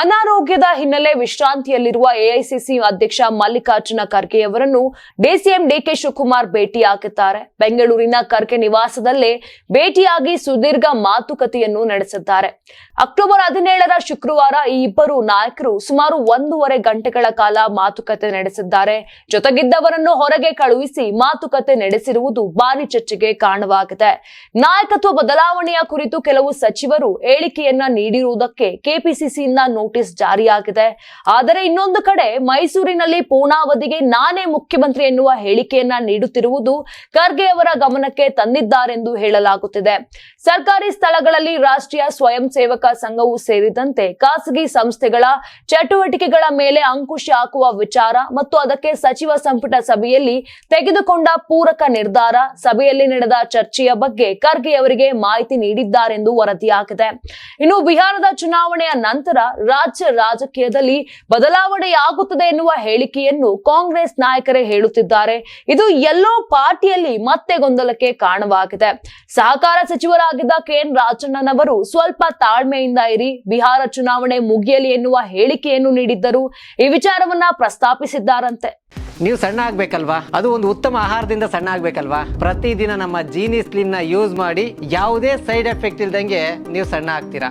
ಅನಾರೋಗ್ಯದ ಹಿನ್ನೆಲೆ ವಿಶ್ರಾಂತಿಯಲ್ಲಿರುವ ಎಐಸಿಸಿ ಅಧ್ಯಕ್ಷ ಮಲ್ಲಿಕಾರ್ಜುನ ಖರ್ಗೆ ಅವರನ್ನು ಡಿಸಿಎಂ ಡಿಕೆ ಶಿವಕುಮಾರ್ ಭೇಟಿಯಾಗಿದ್ದಾರೆ ಬೆಂಗಳೂರಿನ ಖರ್ಗೆ ನಿವಾಸದಲ್ಲೇ ಭೇಟಿಯಾಗಿ ಸುದೀರ್ಘ ಮಾತುಕತೆಯನ್ನು ನಡೆಸಿದ್ದಾರೆ. ಅಕ್ಟೋಬರ್ ಹದಿನೇಳರ ಶುಕ್ರವಾರ ಈ ಇಬ್ಬರು ನಾಯಕರು ಸುಮಾರು ಒಂದೂವರೆ ಗಂಟೆಗಳ ಕಾಲ ಮಾತುಕತೆ ನಡೆಸಿದ್ದಾರೆ. ಜೊತೆಗಿದ್ದವರನ್ನು ಹೊರಗೆ ಕಳುಹಿಸಿ ಮಾತುಕತೆ ನಡೆಸಿರುವುದು ಭಾರಿ ಚರ್ಚೆಗೆ ಕಾರಣವಾಗಿದೆ. ನಾಯಕತ್ವ ಬದಲಾವಣೆಯ ಕುರಿತು ಕೆಲವು ಸಚಿವರು ಹೇಳಿಕೆಯನ್ನ ನೀಡಿರುವುದಕ್ಕೆ ಕೆಪಿಸಿಸಿಯಿಂದ ಜಾರಿಯಾಗಿದೆ. ಆದರೆ ಇನ್ನೊಂದು ಕಡೆ ಮೈಸೂರಿನಲ್ಲಿ ಪೂರ್ಣಾವಧಿಗೆ ನಾನೇ ಮುಖ್ಯಮಂತ್ರಿ ಎನ್ನುವ ಹೇಳಿಕೆಯನ್ನ ನೀಡುತ್ತಿರುವುದು ಖರ್ಗೆ ಅವರ ಗಮನಕ್ಕೆ ತಂದಿದ್ದಾರೆಂದು ಹೇಳಲಾಗುತ್ತಿದೆ. ಸರ್ಕಾರಿ ಸ್ಥಳಗಳಲ್ಲಿ ರಾಷ್ಟ್ರೀಯ ಸ್ವಯಂ ಸೇವಕ ಸಂಘವು ಸೇರಿದಂತೆ ಖಾಸಗಿ ಸಂಸ್ಥೆಗಳ ಚಟುವಟಿಕೆಗಳ ಮೇಲೆ ಅಂಕುಶ ಹಾಕುವ ವಿಚಾರ ಮತ್ತು ಅದಕ್ಕೆ ಸಚಿವ ಸಂಪುಟ ಸಭೆಯಲ್ಲಿ ತೆಗೆದುಕೊಂಡ ಪೂರಕ ನಿರ್ಧಾರ ಸಭೆಯಲ್ಲಿ ನಡೆದ ಚರ್ಚೆಯ ಬಗ್ಗೆ ಖರ್ಗೆ ಅವರಿಗೆ ಮಾಹಿತಿ ನೀಡಿದ್ದಾರೆಂದು ವರದಿಯಾಗಿದೆ. ಇನ್ನು ಬಿಹಾರದ ಚುನಾವಣೆಯ ನಂತರ ರಾಜ್ಯ ರಾಜಕೀಯದಲ್ಲಿ ಬದಲಾವಣೆಯಾಗುತ್ತದೆ ಎನ್ನುವ ಹೇಳಿಕೆಯನ್ನು ಕಾಂಗ್ರೆಸ್ ನಾಯಕರೇ ಹೇಳುತ್ತಿದ್ದಾರೆ. ಇದು ಎಲ್ಲೋ ಪಾರ್ಟಿಯಲ್ಲಿ ಮತ್ತೆ ಗೊಂದಲಕ್ಕೆ ಕಾರಣವಾಗಿದೆ. ಸಹಕಾರ ಸಚಿವರಾಗಿದ್ದ ಕೆಎನ್ ರಾಜಣ್ಣನವರು ಸ್ವಲ್ಪ ತಾಳ್ಮೆಯಿಂದ ಇರಿ, ಬಿಹಾರ ಚುನಾವಣೆ ಮುಗಿಯಲಿ ಎನ್ನುವ ಹೇಳಿಕೆಯನ್ನು ನೀಡಿದ್ದರು. ಈ ವಿಚಾರವನ್ನ ಪ್ರಸ್ತಾಪಿಸಿದ್ದಾರಂತೆ. ನೀವು ಸಣ್ಣ ಆಗ್ಬೇಕಲ್ವಾ? ಅದು ಒಂದು ಉತ್ತಮ ಆಹಾರದಿಂದ ಸಣ್ಣ ಆಗ್ಬೇಕಲ್ವಾ? ಪ್ರತಿದಿನ ನಮ್ಮ ಜೀನಿ ಸ್ಲಿಮ್ನ ಯೂಸ್ ಮಾಡಿ ಯಾವುದೇ ಸೈಡ್ ಎಫೆಕ್ಟ್ ಇಲ್ದಂಗೆ ನೀವು ಸಣ್ಣ ಆಗ್ತೀರಾ?